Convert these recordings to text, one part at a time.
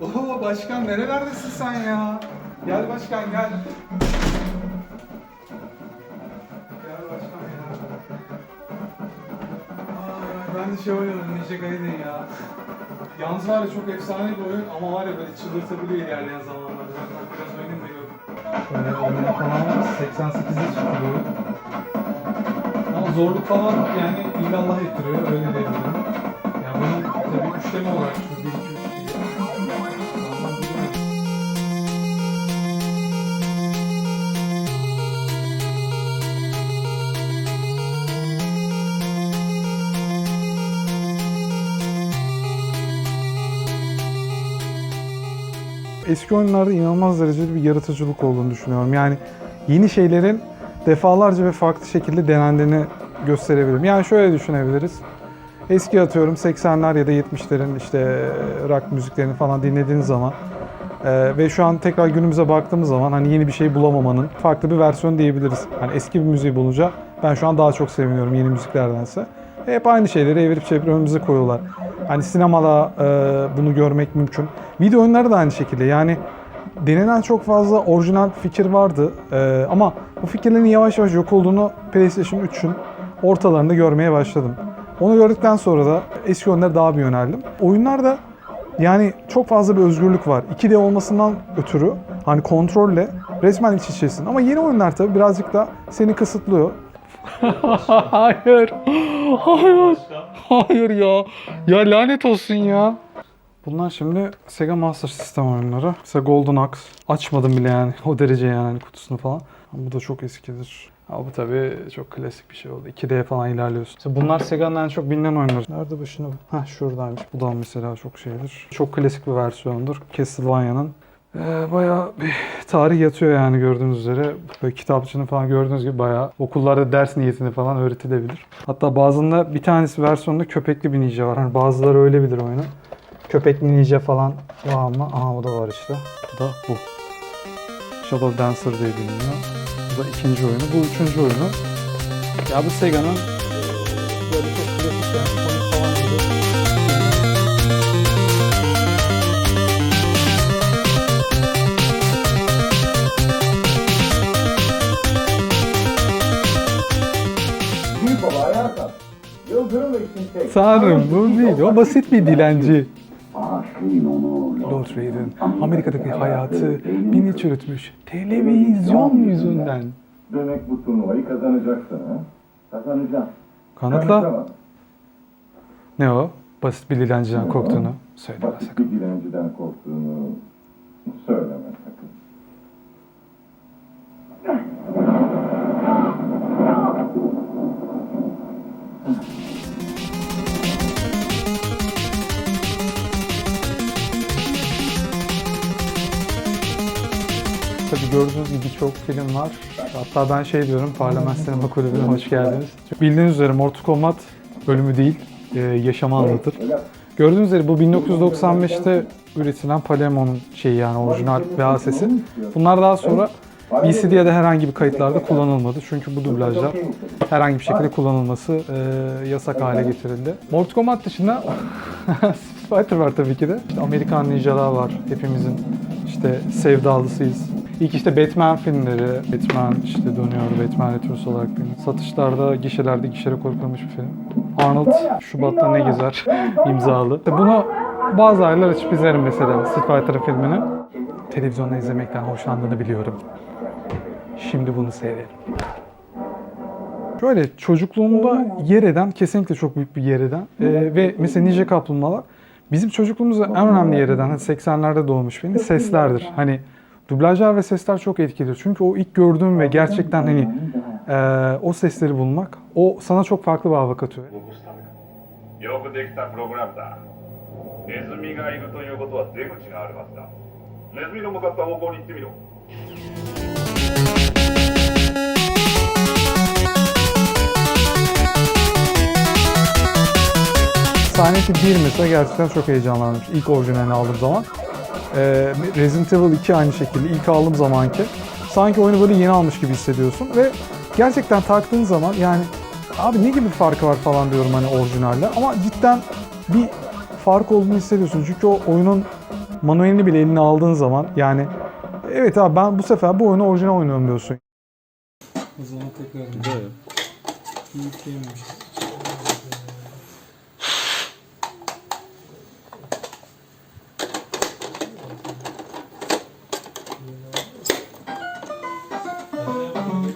Oo başkan nerelerdesin sen ya? Gel başkan gel. Gel başkan ya. Aa, ben de şey oynadım Ninja Gaiden ya. Yalnız var ya çok efsane bir oyun ama var ya böyle çıldırtabiliyor ilerleyen zamanlarda. Ben biraz oynayayım da gör. Şöyle oyun falan 88'de çıktı bu oyun. Ama zorluk falan yani illallah ettiriyor öyle diyebilirim. Yani bunun tabii üçleme olarak Eski oyunlarda inanılmaz derecede bir yaratıcılık olduğunu düşünüyorum. Yani yeni şeylerin defalarca ve farklı şekilde denendiğini gösterebilirim. Yani şöyle düşünebiliriz. Eski atıyorum 80'ler ya da 70'lerin işte rock müziklerini falan dinlediğiniz zaman e, ve şu an tekrar günümüze baktığımız zaman hani yeni bir şey bulamamanın farklı bir versiyonu diyebiliriz. Hani eski bir müziği bulunca ben şu an daha çok seviniyorum yeni müziklerdense. Hep aynı şeyleri evirip çevirip önümüze koyuyorlar. Hani sinemada e, bunu görmek mümkün. Video oyunları da aynı şekilde. Yani denenen çok fazla orijinal fikir vardı. E, ama bu fikirlerin yavaş yavaş yok olduğunu PlayStation 3'ün ortalarında görmeye başladım. Onu gördükten sonra da eski oyunlara daha bir yöneldim. Oyunlarda yani çok fazla bir özgürlük var. 2D olmasından ötürü hani kontrolle resmen iç içesin. Ama yeni oyunlar tabii birazcık da seni kısıtlıyor. Hayır. Hayır. Hayır ya. Ya lanet olsun ya. Bunlar şimdi Sega Master System oyunları. Mesela Golden Axe. Açmadım bile yani. O derece yani hani kutusunu falan. Ama bu da çok eskidir. Ama bu tabii çok klasik bir şey oldu. 2D falan ilerliyorsun. İşte bunlar Sega'nın en çok bilinen oyunları. Nerede başına? Ha şuradaymış. Bu da mesela çok şeydir. Çok klasik bir versiyondur. Castlevania'nın. Ee, bayağı bir tarih yatıyor yani gördüğünüz üzere. Böyle kitapçının falan gördüğünüz gibi bayağı okullarda ders niyetini falan öğretilebilir. Hatta bazında bir tanesi versiyonunda köpekli bir ninja var. Hani bazıları öyle bilir oyunu. Köpekli ninja falan var ama aha o da var işte. Bu da bu. Shadow Dancer diye biliniyor. Bu da ikinci oyunu. Bu üçüncü oyunu. Ya bu Sega'nın eee, böyle çok klasik Tanrım bu değil. O basit bir dilenci. Lord Raiden Amerika'daki hayatı bini çürütmüş. Televizyon yüzünden. Demek bu turnuvayı kazanacaksın ha? Kazanacaksın. Kanıtla. Ne o? Basit bir dilenciden korktuğunu söyleme Basit sakın. bir dilenciden korktuğunu söyleme gördüğünüz gibi birçok film var. Hatta ben şey diyorum, Parlament Sinema Kulübü'ne hoş geldiniz. Bildiğiniz üzere Mortal Kombat ölümü değil, e, yaşamı anlatır. Gördüğünüz üzere bu 1995'te üretilen Palermo'nun şeyi yani orijinal VHS'si. Bunlar daha sonra VCD ya da herhangi bir kayıtlarda kullanılmadı. Çünkü bu dublajlar herhangi bir şekilde kullanılması e, yasak hale getirildi. Mortal Kombat dışında Street Fighter var tabii ki de. İşte Amerikan Ninjalar var. Hepimizin işte sevdalısıyız. İlk işte Batman filmleri, Batman işte dönüyor, Batman Returns olarak bilinir. Satışlarda, gişelerde gişe rekor kırmış bir film. Arnold Şubat'ta ne gezer imzalı. Bunu bazı aylar açıp izlerim mesela Street Fighter filmini. Televizyonda izlemekten hoşlandığını biliyorum. Şimdi bunu seyredelim. Şöyle çocukluğumda yer eden, kesinlikle çok büyük bir yer eden ee, ve mesela Ninja Kaplumbağalar bizim çocukluğumuzda en önemli yer eden, hani 80'lerde doğmuş benim seslerdir. Hani dublajlar ve sesler çok etkilidir. Çünkü o ilk gördüğüm ve gerçekten hani ee, o sesleri bulmak, o sana çok farklı bir hava katıyor. 残すためかよくできたプログラムだネズミがいるということは出口があるはずだネズミの向かった方向に行ってみろ Silent Hill 1 mesela gerçekten çok heyecanlanmış. İlk orijinalini aldığım zaman. Ee, Resident Evil 2 aynı şekilde ilk aldığım zamanki. Sanki oyunu böyle yeni almış gibi hissediyorsun ve gerçekten taktığın zaman yani abi ne gibi farkı var falan diyorum hani orijinalle ama cidden bir fark olduğunu hissediyorsun. Çünkü o oyunun manuelini bile eline aldığın zaman yani evet abi ben bu sefer bu oyunu orijinal oynuyorum diyorsun. O zaman tekrar Güzel. yükleyememiş.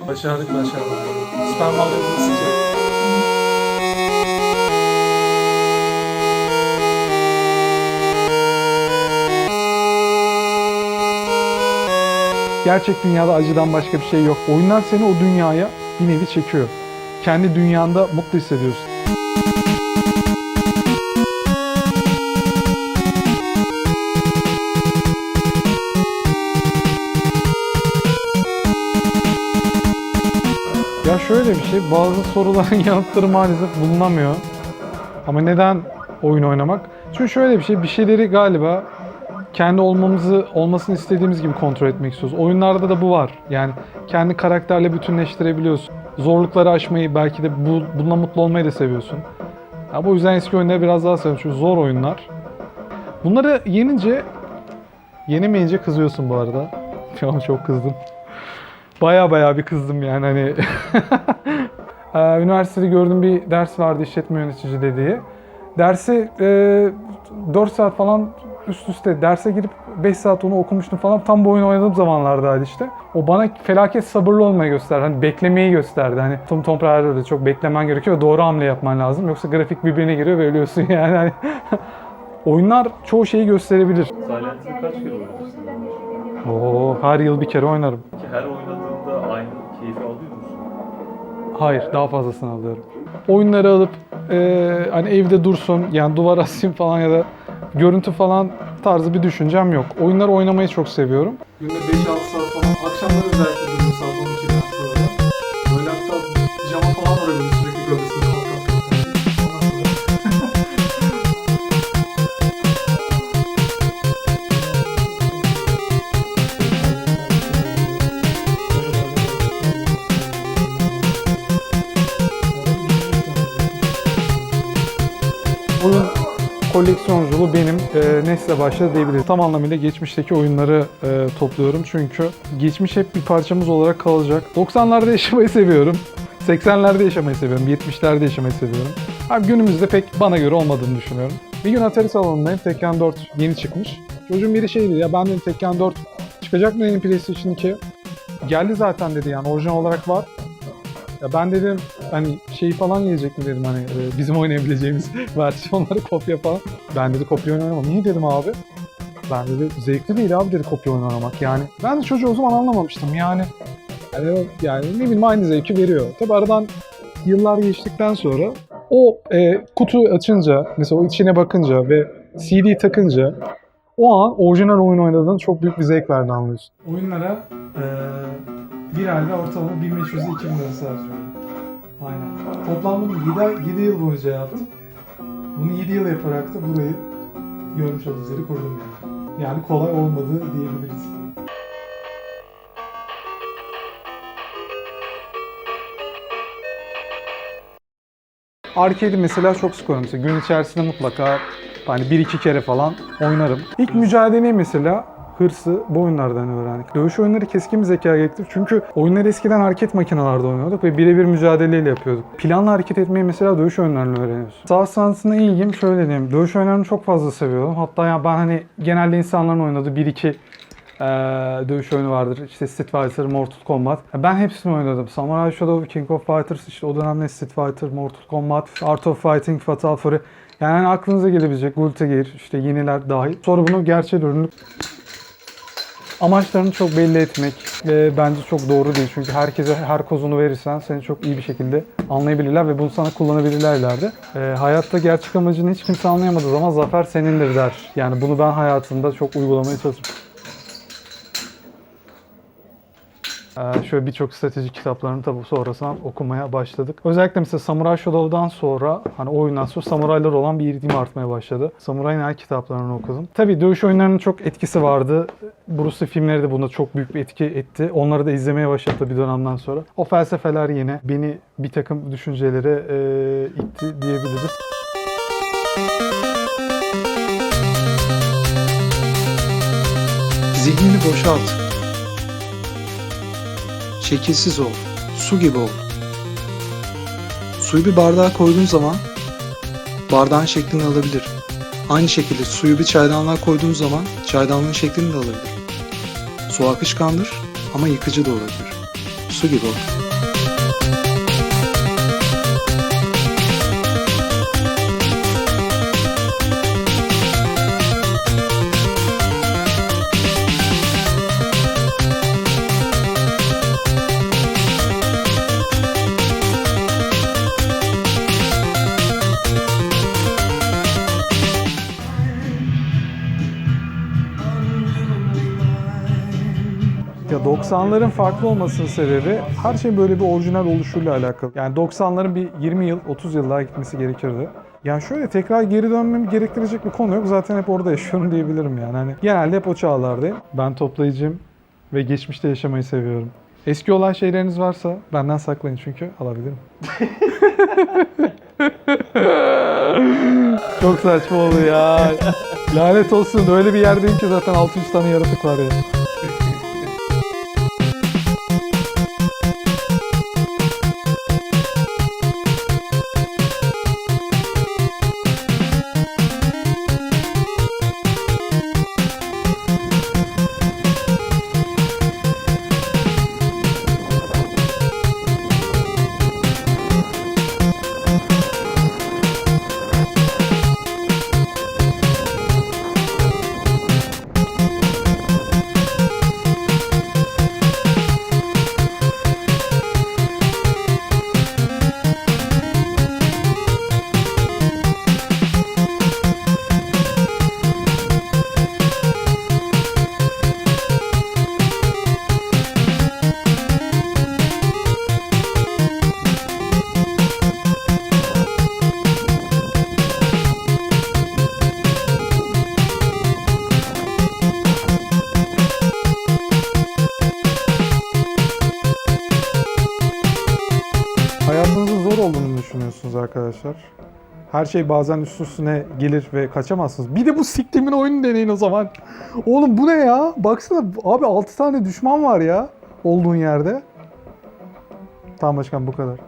Başardık başardık. Spermaları basacak. Gerçek dünyada acıdan başka bir şey yok. Oyunlar seni o dünyaya bir nevi çekiyor. Kendi dünyanda mutlu hissediyorsun. Şöyle bir şey, bazı soruların yanıtları maalesef bulunamıyor. Ama neden oyun oynamak? Çünkü şöyle bir şey, bir şeyleri galiba kendi olmamızı olmasını istediğimiz gibi kontrol etmek istiyoruz. Oyunlarda da bu var. Yani kendi karakterle bütünleştirebiliyorsun. Zorlukları aşmayı belki de bu, bununla mutlu olmayı da seviyorsun. Ya bu yüzden eski oyunları biraz daha seviyorum. Çünkü zor oyunlar. Bunları yenince yenemeyince kızıyorsun bu arada. Şu an çok kızdım. Baya baya bir kızdım yani hani. Ee, Üniversitede gördüğüm bir ders vardı işletme yönetici dediği. Dersi e, 4 saat falan üst üste derse girip 5 saat onu okumuştum falan. Tam bu oyunu oynadığım zamanlardaydı işte. O bana felaket sabırlı olmayı gösterdi. Hani beklemeyi gösterdi. Hani Tom Tomb Raider'da çok beklemen gerekiyor. Doğru hamle yapman lazım. Yoksa grafik birbirine giriyor ve ölüyorsun yani. Hani Oyunlar çoğu şeyi gösterebilir. Silent kaç kere oynamışsın? Oo, her yıl bir kere oynarım. Her oynadığında Hayır, daha fazlasını alıyorum. Oyunları alıp e, hani evde dursun, yani duvar asayım falan ya da görüntü falan tarzı bir düşüncem yok. Oyunları oynamayı çok seviyorum. Günde 5-6 saat falan. Akşamları özellikle nesle başladı diyebiliriz. Tam anlamıyla geçmişteki oyunları e, topluyorum çünkü geçmiş hep bir parçamız olarak kalacak. 90'larda yaşamayı seviyorum. 80'lerde yaşamayı seviyorum. 70'lerde yaşamayı seviyorum. Abi günümüzde pek bana göre olmadığını düşünüyorum. Bir gün Atari salonundayım. Tekken 4 yeni çıkmış. Çocuğun biri şey dedi ya ben dedim Tekken 4 çıkacak mı benim PlayStation 2? Geldi zaten dedi yani orijinal olarak var. Ya ben dedim hani şey falan gelecek mi dedim hani e, bizim oynayabileceğimiz versiyonları kopya falan. Ben dedi kopya oyunu oynamam. Niye dedim abi? Ben dedi zevkli değil abi dedi kopya oynamak yani. Ben de çocuğu o zaman anlamamıştım yani. Yani, yani ne bileyim aynı zevki veriyor. Tabi aradan yıllar geçtikten sonra o e, kutu açınca mesela o içine bakınca ve CD takınca o an orijinal oyun oynadığın çok büyük bir zevk verdi anlıyorsun. Oyunlara eee bir ayda ortalama 1500-2000 arası harcıyorum. Aynen. Toplam bunu 7, 7 yıl boyunca yaptım. Bunu 7 yıl yaparak da burayı görmüş olduğunuz yeri kurdum yani. Yani kolay olmadı diyebiliriz. Arcade'i mesela çok sık oynarım. Gün içerisinde mutlaka hani bir iki kere falan oynarım. İlk mücadeleyi mesela hırsı bu oyunlardan öğrendik. Dövüş oyunları keskin bir zeka gerektirir. Çünkü oyunları eskiden hareket makinelerde oynuyorduk ve birebir mücadeleyle yapıyorduk. Planlı hareket etmeyi mesela dövüş oyunlarıyla öğreniyorsun. Sağ sanatına ilgim şöyle diyeyim. Dövüş oyunlarını çok fazla seviyorum. Hatta ya ben hani genelde insanların oynadığı bir iki eee, dövüş oyunu vardır. İşte Street Fighter, Mortal Kombat. Ben hepsini oynadım. Samurai Shodown, King of Fighters, işte o dönemde Street Fighter, Mortal Kombat, Art of Fighting, Fatal Fury. Yani hani aklınıza gelebilecek Guilty Gear, işte yeniler dahil. Sonra bunu gerçeğe dönüp amaçlarını çok belli etmek e, bence çok doğru değil. Çünkü herkese her kozunu verirsen seni çok iyi bir şekilde anlayabilirler ve bunu sana kullanabilirler ileride. E, hayatta gerçek amacını hiç kimse anlayamadığı zaman zafer senindir der. Yani bunu ben hayatımda çok uygulamaya çalışıyorum. Ee, şöyle birçok strateji kitaplarını tabii sonrasında okumaya başladık. Özellikle mesela Samurai Shadow'dan sonra hani o oyundan sonra samuraylar olan bir ilgim artmaya başladı. Samuray'ın her kitaplarını okudum. Tabii dövüş oyunlarının çok etkisi vardı. Bruce filmleri de buna çok büyük bir etki etti. Onları da izlemeye başladı bir dönemden sonra. O felsefeler yine beni bir takım düşüncelere e, itti diyebiliriz. Zihnini boşalt. Şekilsiz ol. Su gibi ol. Suyu bir bardağa koyduğun zaman bardağın şeklini alabilir. Aynı şekilde suyu bir çaydanlığa koyduğun zaman çaydanlığın şeklini de alabilir. Su akışkandır ama yıkıcı da olabilir. Su gibi ol. 90'ların farklı olmasının sebebi her şeyin böyle bir orijinal oluşuyla alakalı. Yani 90'ların bir 20 yıl, 30 yıl daha gitmesi gerekirdi. Yani şöyle tekrar geri dönmemi gerektirecek bir konu yok. Zaten hep orada yaşıyorum diyebilirim yani. Hani genelde hep o çağlardayım. Ben toplayıcıyım ve geçmişte yaşamayı seviyorum. Eski olan şeyleriniz varsa benden saklayın çünkü alabilirim. Çok saçma oldu ya. Lanet olsun öyle bir yerdeyim ki zaten 600 tane yaratık var ya. Hayatınızın arkadaşlar? Her şey bazen üst üstüne gelir ve kaçamazsınız. Bir de bu siktimin oyunu deneyin o zaman. Oğlum bu ne ya? Baksana abi 6 tane düşman var ya olduğun yerde. Tamam başkan bu kadar.